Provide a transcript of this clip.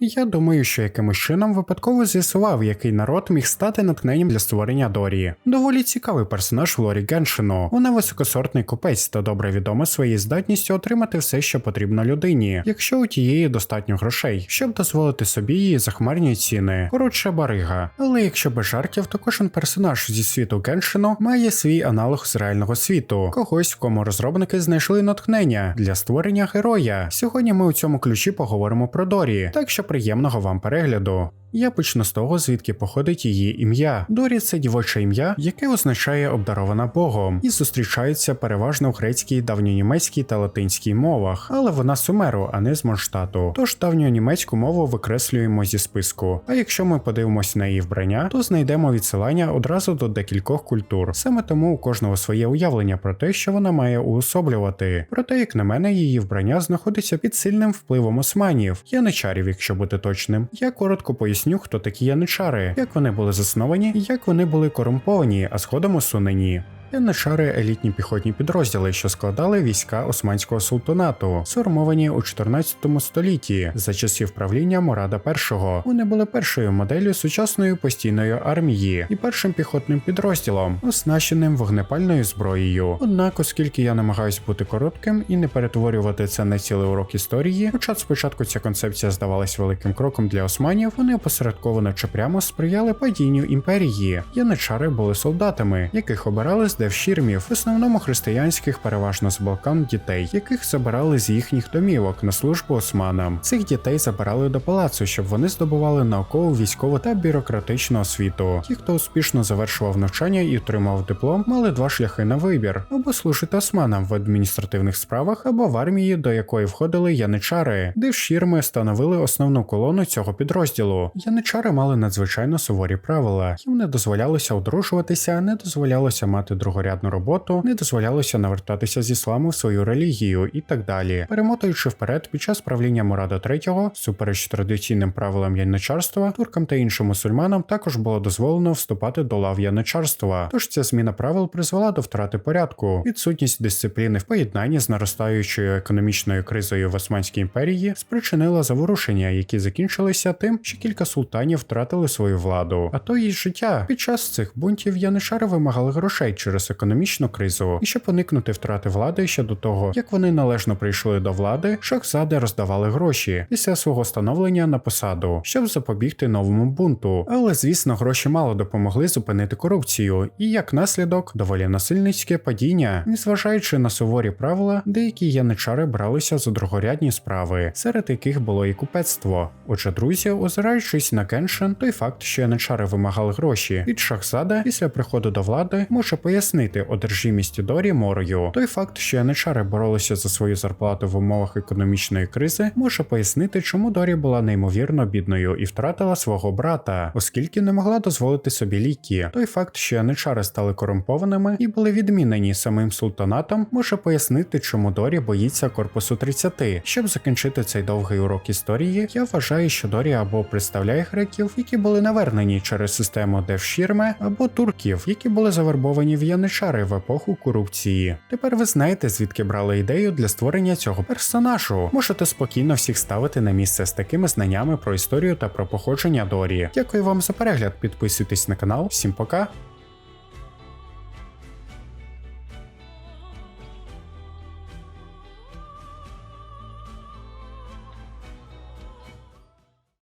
Я думаю, що якимось чином випадково з'ясував, який народ міг стати натхненням для створення Дорі. Доволі цікавий персонаж в лорі Геншину. Вона високосортний купець та добре відома своєю здатністю отримати все, що потрібно людині, якщо у тієї достатньо грошей, щоб дозволити собі її захмарні ціни. Коротше, барига. Але якщо без жартів, то кожен персонаж зі світу Геншину має свій аналог з реального світу, когось, в кому розробники знайшли натхнення для створення героя. Сьогодні ми у цьому ключі поговоримо про Дорі, так що приємного вам перегляду. Я почну з того, звідки походить її ім'я. Дорі це дівоче ім'я, яке означає обдарована Богом, і зустрічається переважно в грецькій, давньонімецькій та латинській мовах, але вона сумеру, а не з Монштату. Тож давньонімецьку мову викреслюємо зі списку. А якщо ми подивимося на її вбрання, то знайдемо відсилання одразу до декількох культур. Саме тому у кожного своє уявлення про те, що вона має уособлювати. Проте, як на мене, її вбрання знаходиться під сильним впливом османів, яничарів, якщо бути точним. Я коротко поясню, хто такі яничари, як вони були засновані як вони були корумповані, а згодом усунені. Яничари – елітні піхотні підрозділи, що складали війська Османського султанату, сформовані у 14 столітті за часів правління Мурада І. Вони були першою моделлю сучасної постійної армії і першим піхотним підрозділом, оснащеним вогнепальною зброєю. Однак, оскільки я намагаюсь бути коротким і не перетворювати це на цілий урок історії, хоча спочатку ця концепція здавалась великим кроком для османів, вони опосередковано чи прямо сприяли падінню імперії. Яничари були солдатами, яких обирали з девшірмів, в основному християнських, переважно з Балкан дітей, яких забирали з їхніх домівок на службу османам. Цих дітей забирали до палацу, щоб вони здобували наукову, військову та бюрократичну освіту. Ті, хто успішно завершував навчання і отримав диплом, мали два шляхи на вибір: або служити османам в адміністративних справах, або в армії, до якої входили яничари. Девшірми становили основну колону цього підрозділу. Яничари мали надзвичайно суворі правила. Їм не дозволялося одружуватися, не дозволялося мати другорядну роботу, не дозволялося навертатися з ісламу в свою релігію і так далі. Перемотуючи вперед, під час правління Мурада III, супереч традиційним правилам яничарства, туркам та іншим мусульманам також було дозволено вступати до лав яничарства. Тож ця зміна правил призвела до втрати порядку. Відсутність дисципліни в поєднанні з наростаючою економічною кризою в Османській імперії спричинила заворушення, які закінчилися тим, що кілька султанів втратили свою владу, а то й життя. Під час цих бунтів яничари вимагали грошей через економічну кризу, і щоб уникнути втрати влади ще до того, як вони належно прийшли до влади, шахзади роздавали гроші після свого становлення на посаду, щоб запобігти новому бунту. Але звісно, гроші мало допомогли зупинити корупцію, і як наслідок доволі насильницьке падіння, незважаючи на суворі правила, деякі яничари бралися за другорядні справи, серед яких було і купецтво. Отже, друзі, озираючись на Кеншин, той факт, що яничари вимагали гроші від шахзада після приходу до влади, може пояснити одержимість Дорі морою. Той факт, що яничари боролися за свою зарплату в умовах економічної кризи, може пояснити, чому Дорі була неймовірно бідною і втратила свого брата, оскільки не могла дозволити собі ліки. Той факт, що яничари стали корумпованими і були відмінені самим султанатом, може пояснити, чому Дорі боїться корпусу 30. Щоб закінчити цей довгий урок історії, я вважаю, що Дорі або представляє греків, які були навернені через систему Девшірме, або турків, які були завербовані в яничари в епоху корупції. Тепер ви знаєте, звідки брали ідею для створення цього персонажу. Можете спокійно всіх ставити на місце з такими знаннями про історію та про походження Дорі. Дякую вам за перегляд. Підписуйтесь на канал. Всім пока.